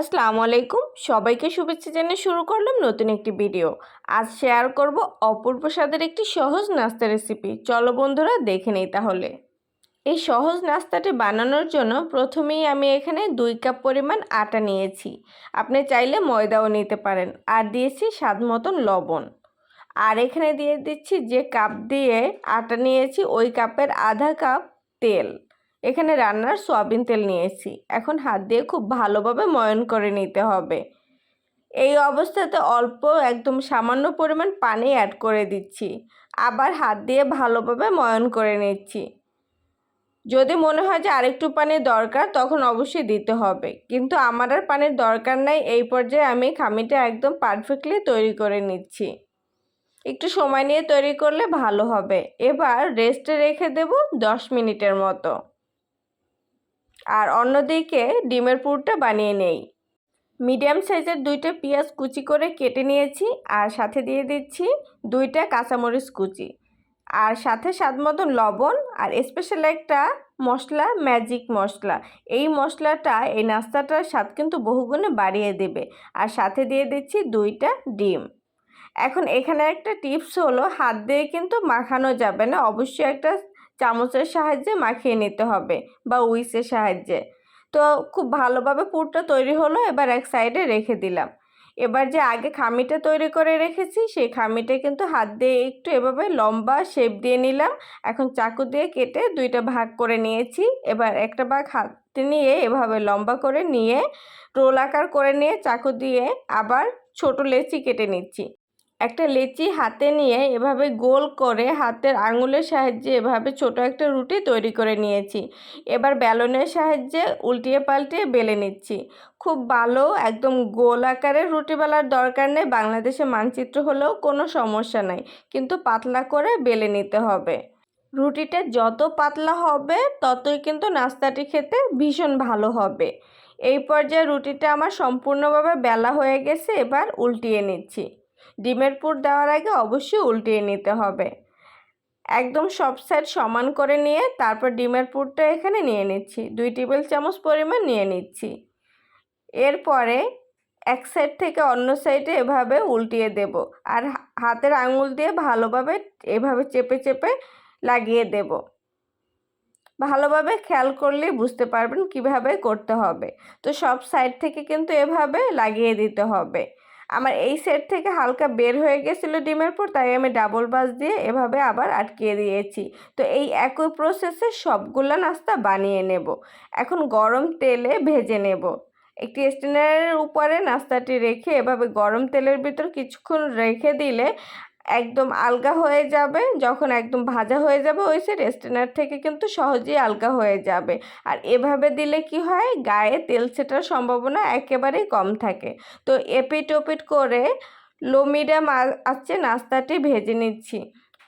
আসসালামু আলাইকুম। সবাইকে শুভেচ্ছা জানিয়ে শুরু করলাম নতুন একটি ভিডিও। আজ শেয়ার করব অপূর্ব স্বাদের একটি সহজ নাস্তা রেসিপি চলো বন্ধুরা, দেখে নেই তাহলে। এই সহজ নাস্তাটি বানানোর জন্য প্রথমেই আমি এখানে দুই কাপ পরিমাণ আটা নিয়েছি। আপনি চাইলে ময়দাও নিতে পারেন। আর দিয়েছি স্বাদ মতন লবণ। আর এখানে দিয়ে দিচ্ছি যে কাপ দিয়ে আটা নিয়েছি, ওই কাপের আধা কাপ তেল। এখানে রান্নার সয়াবিন তেল নিয়েছি। এখন হাত দিয়ে খুব ভালোভাবে ময়ন করে নিতে হবে। এই অবস্থাতে অল্প একদম সামান্য পরিমাণ পানি অ্যাড করে দিচ্ছি। আবার হাত দিয়ে ভালোভাবে ময়ন করে নিচ্ছি। যদি মনে হয় যে আরেকটু পানির দরকার, তখন অবশ্যই দিতে হবে। কিন্তু আমার আর পানির দরকার নাই, এই পর্যায়ে আমি খামিটা একদম পারফেক্টলি তৈরি করে নিচ্ছি। একটু সময় নিয়ে তৈরি করলে ভালো হবে। এবার রেস্টে রেখে দেব দশ মিনিটের মতো। আর অন্যদিকে ডিমের পুরটা বানিয়ে নেই। মিডিয়াম সাইজের দুইটা পেঁয়াজ কুচি করে কেটে নিয়েছি আর সাথে দিয়ে দিচ্ছি দুইটা কাঁচামরিচ কুচি। আর সাথে স্বাদ মতন লবণ আর স্পেশাল একটা মশলা ম্যাজিক মশলা। এই মশলাটা, এই নাস্তাটার স্বাদ কিন্তু বহুগুণে বাড়িয়ে দেবে। আর সাথে দিয়ে দিচ্ছি দুইটা ডিম। এখন এখানে একটা টিপস হলো, হাত দিয়ে কিন্তু মাখানো যাবে না। অবশ্যই একটা চামচের সাহায্যে মাখিয়ে নিতে হবে বা উইসের সাহায্যে। তো খুব ভালোভাবে পুরটা তৈরি হলো, এবার এক সাইডে রেখে দিলাম। এবার যে আগে খামিটা তৈরি করে রেখেছি, সেই খামিটা কিন্তু হাত দিয়ে একটু এভাবে লম্বা শেপ দিয়ে নিলাম। এখন চাকু দিয়ে কেটে দুইটা ভাগ করে নিয়েছি। এবার একটা ভাগ হাতে নিয়ে এভাবে লম্বা করে নিয়ে, রোল আকার করে নিয়ে চাকু দিয়ে আবার ছোট লেচি কেটে নিচ্ছি। একটা লেচি হাতে নিয়ে এভাবে গোল করে হাতের আঙুলের সাহায্যে এভাবে ছোট একটা রুটি তৈরি করে নিয়েছি। এবার ব্যালনের সাহায্যে উল্টিয়ে পাল্টিয়ে বেলে নিচ্ছি। খুব ভালো, একদম গোল আকারের রুটি বেলার দরকার নেই। বাংলাদেশে মানচিত্র হলেও কোনো সমস্যা নাই, কিন্তু পাতলা করে বেলে নিতে হবে। রুটিটা যত পাতলা হবে, ততই কিন্তু নাস্তাটি খেতে ভীষণ ভালো হবে। এই পর্যায়ে রুটিটা আমার সম্পূর্ণভাবে বেলা হয়ে গেছে, এবার উল্টিয়ে নিচ্ছি। ডিমের পুর দেওয়ার আগে অবশ্যই উল্টিয়ে নিতে হবে। একদম সব সাইড সমান করে নিয়ে তারপর ডিমের পুরটা এখানে নিয়ে নিচ্ছি। দুই টেবিল চামচ পরিমাণ নিয়ে নিচ্ছি। এরপরে এক সাইড থেকে অন্য সাইডে এভাবে উল্টিয়ে দেব। আর হাতের আঙুল দিয়ে ভালোভাবে এভাবে চেপে চেপে লাগিয়ে দেব। ভালোভাবে খেয়াল করলেই বুঝতে পারবেন কীভাবে করতে হবে। তো সব সাইড থেকে কিন্তু এভাবে লাগিয়ে দিতে হবে। আমার এই সেট থেকে হালকা বের হয়ে গেছিল ডিমের পর, তাই আমি ডাবল বাস দিয়ে এভাবে আবার আটকে দিয়েছি। তো এই একই প্রসেসে সবগুলো নাস্তা বানিয়ে নেব। এখন গরম তেলে ভেজে নেব। একটি স্ট্যান্ডারের উপরে নাস্তাটি রেখে এভাবে গরম তেলের ভিতর কিছুক্ষণ রেখে দিলে একদম আলগা হয়ে যাবে, যখন একদম ভাজা হয়ে যাবে ওই সে রেস্টেনার থেকে কিন্তু সহজেই আলগা হয়ে যাবে। আর এভাবে দিলে কি হয়? গায়ে তেল ছেটার সম্ভাবনা একেবারেই কম থাকে। তো এপিট ওপিট করে লো মিডিয়াম আছে নাস্তাটি ভেজে নিচ্ছি।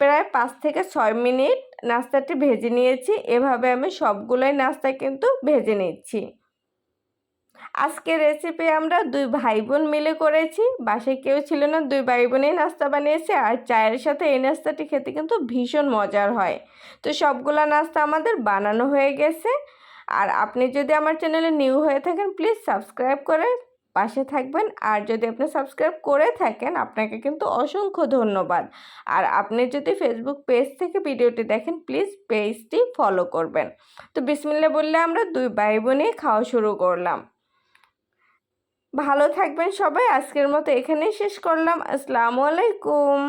প্রায় পাঁচ থেকে ছয় মিনিট নাস্তাটি ভেজে নিয়েছি। এভাবে আমি সবগুলোই নাস্তা কিন্তু ভেজে নিচ্ছি। আজকে রেসিপি আমরা দুই ভাই বোন মিলে করেছি। বাসায় কেউ ছিল না, দুই ভাই বোনেই নাস্তা বানিয়েছে আর চায়ের সাথে এই নাস্তাটি খেতে কিন্তু ভীষণ মজার হয়। তো সবগুলা নাস্তা আমাদের বানানো হয়ে গেছে। আর আপনি যদি আমার চ্যানেলে নিউ হয়ে থাকেন প্লিজ সাবস্ক্রাইব করে পাশে থাকবেন। আর যদি আপনি সাবস্ক্রাইব করে থাকেন, আপনাকে কিন্তু অসংখ্য ধন্যবাদ। আর আপনি যদি ফেসবুক পেজ থেকে ভিডিওটি দেখেন প্লিজ পেজটি ফলো করবেন। তো বিসমিল্লা বললে আমরা দুই ভাই বোনই খাওয়া শুরু করলাম। ভালো থাকবেন সবাই। আজকের মতো এখানেই শেষ করলাম। আসসালামু আলাইকুম।